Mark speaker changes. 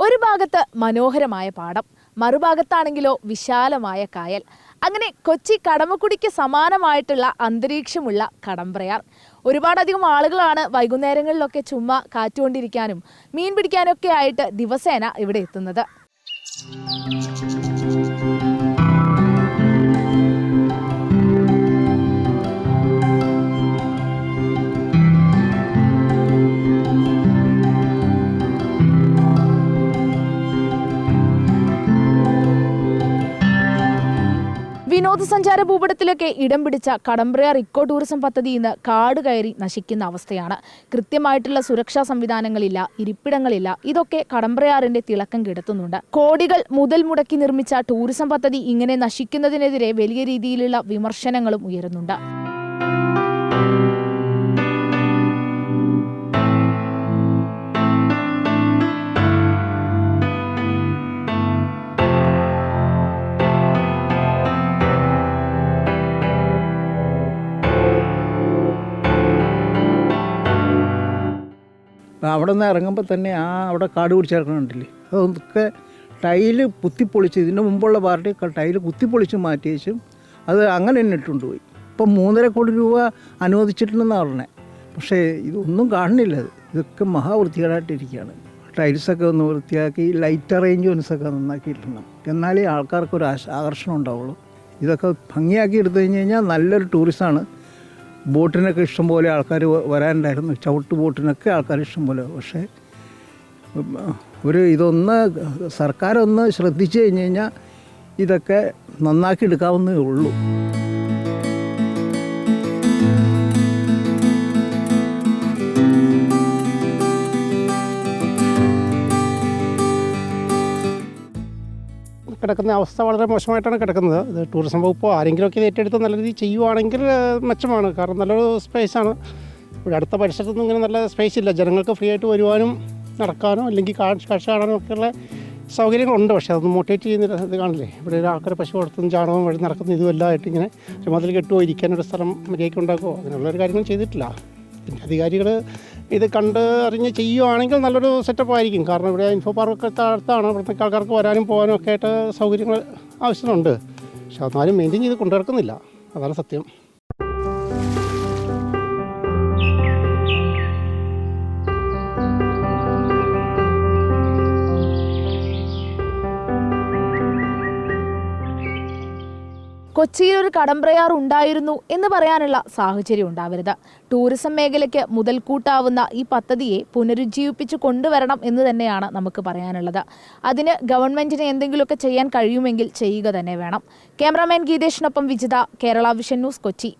Speaker 1: ഒരു ഭാഗത്ത് മനോഹരമായ പാടം മറുഭാഗത്താണെങ്കിലോ വിശാലമായ കായൽ. അങ്ങനെ കൊച്ചി കടമക്കുടിക്ക് സമാനമായിട്ടുള്ള അന്തരീക്ഷമുള്ള കടമ്പ്രയാർ. ഒരുപാടധികം ആളുകളാണ് വൈകുന്നേരങ്ങളിലൊക്കെ ചുമ്മാ കാറ്റുകൊണ്ടിരിക്കാനും മീൻ പിടിക്കാനൊക്കെ ആയിട്ട് ദിവസേന ഇവിടെ എത്തുന്നത്. വിനോദസഞ്ചാര ഭൂപടത്തിലൊക്കെ ഇടം പിടിച്ച കടമ്പ്രയാർ ഇക്കോ ടൂറിസം പദ്ധതി ഇന്ന് കാട് കയറി നശിക്കുന്ന അവസ്ഥയാണ്. കൃത്യമായിട്ടുള്ള സുരക്ഷാ സംവിധാനങ്ങളില്ല ഇരിപ്പിടങ്ങളില്ല. ഇതൊക്കെ കടമ്പ്രയാറിന്റെ തിളക്കം കെടുത്തുന്നുണ്ട്. കോടികൾ മുതൽ മുടക്കി നിർമ്മിച്ച ടൂറിസം പദ്ധതി ഇങ്ങനെ നശിക്കുന്നതിനെതിരെ വലിയ രീതിയിലുള്ള വിമർശനങ്ങളും ഉയരുന്നുണ്ട്.
Speaker 2: അവിടെ നിന്ന് ഇറങ്ങുമ്പോൾ തന്നെ ആ അവിടെ കാട് പിടിച്ചിറക്കണുണ്ടല്ലേ അതൊക്കെ ടൈൽ കുത്തിപ്പൊളിച്ച് ഇതിന്റെ മുമ്പുള്ള പാർട്ടി ടൈൽ കുത്തിപ്പൊളിച്ച് മാറ്റി വെച്ചും അത് അങ്ങനെ തന്നെ ഇട്ടുകൊണ്ട് പോയി. ഇപ്പം മൂന്നര കോടി രൂപ അനുവദിച്ചിട്ടുണ്ടെന്നാണ് പറഞ്ഞത് പക്ഷേ ഇതൊന്നും കാണുന്നില്ല അത്. ഇതൊക്കെ മഹാവൃത്തികേടായിട്ടിരിക്കുകയാണ് ടൈൽസൊക്കെ ഒന്ന് വൃത്തിയാക്കി ലൈറ്റ് അറേഞ്ച്മെൻസൊക്കെ നന്നാക്കിയിട്ടുണ്ട്. എന്നാലേ ആൾക്കാർക്ക് ഒരു ആകർഷണം ഉണ്ടാവുള്ളൂ. ഇതൊക്കെ ഭംഗിയാക്കി എടുത്തു കഴിഞ്ഞ് കഴിഞ്ഞാൽ നല്ലൊരു ടൂറിസമാണ് ബോട്ടിനൊക്കെ ഇഷ്ടംപോലെ ആൾക്കാർ വരാനുണ്ടായിരുന്നു. ചവിട്ട് ബോട്ടിനൊക്കെ ആൾക്കാർ ഇഷ്ടംപോലെ. പക്ഷേ ഒരു ഇതൊന്ന് സർക്കാരൊന്ന് ശ്രദ്ധിച്ചു കഴിഞ്ഞ് കഴിഞ്ഞാൽ ഇതൊക്കെ നന്നാക്കി എടുക്കാവുന്നേ ഉള്ളൂ.
Speaker 3: കിടക്കുന്ന അവസ്ഥ വളരെ മോശമായിട്ടാണ് കിടക്കുന്നത്. ഇത് ടൂറിസം വകുപ്പോ ആരെങ്കിലുമൊക്കെ ഏറ്റെടുത്ത് നല്ല രീതിയിൽ ചെയ്യുവാണെങ്കിൽ മെച്ചമാണ്. കാരണം നല്ലൊരു സ്പേസാണ് ഇവിടെ അടുത്ത പരിസരത്തൊന്നും ഇങ്ങനെ നല്ല സ്പേസ് ഇല്ല. ജനങ്ങൾക്ക് ഫ്രീ ആയിട്ട് വരുവാനും നടക്കാനോ അല്ലെങ്കിൽ കാഴ്ച കാണാനോ ഒക്കെയുള്ള സൗകര്യങ്ങളുണ്ട്. പക്ഷേ അതൊന്നും മോട്ടിവേറ്റ് ചെയ്യുന്നില്ല. ഇത് കാണില്ലേ? ഇവിടെ ഒരു ആൾക്കാർ പശു വളർത്തും ചാണകവും വഴി നടക്കുന്ന ഇതുമെല്ലാം ആയിട്ട് ഇങ്ങനെ ചുമതല കെട്ടുമോ ഇരിക്കാനൊരു സ്ഥലം മര്യാദയ്ക്ക് ഉണ്ടാക്കുമോ അങ്ങനെയുള്ളൊരു കാര്യങ്ങളും ചെയ്തിട്ടില്ല. പിന്നെ അധികാരികൾ ഇത് കണ്ട് അറിഞ്ഞ് ചെയ്യുവാണെങ്കിൽ നല്ലൊരു സെറ്റപ്പ് ആയിരിക്കും. കാരണം ഇവിടെ ഇൻഫോ പാർക്ക് അടുത്താണ്. ഇവിടുത്തെ ആൾക്കാർക്ക് വരാനും പോകാനും ഒക്കെ ആയിട്ട് സൗകര്യങ്ങൾ ആവശ്യമുണ്ട് പക്ഷെ അതാരും മെയിന്റെയിൻ ചെയ്ത് കൊണ്ടുനടക്കുന്നില്ല. അതാണ് സത്യം.
Speaker 1: കൊച്ചിയിൽ ഒരു കടമ്പ്രയാർ ഉണ്ടായിരുന്നു എന്ന് പറയാനുള്ള സാഹചര്യം ഉണ്ടാവരുത്. ടൂറിസം മേഖലയ്ക്ക് മുതൽക്കൂട്ടാവുന്ന ഈ പദ്ധതിയെ പുനരുജ്ജീവിപ്പിച്ച് കൊണ്ടുവരണം എന്ന് തന്നെയാണ് നമുക്ക് പറയാനുള്ളത്. അതിന് ഗവൺമെന്റിന് എന്തെങ്കിലുമൊക്കെ ചെയ്യാൻ കഴിയുമെങ്കിൽ ചെയ്യുക തന്നെ വേണം. ക്യാമറാമാൻ ഗീതേഷിനൊപ്പം വിജിത കേരള വിഷൻ ന്യൂസ് കൊച്ചി.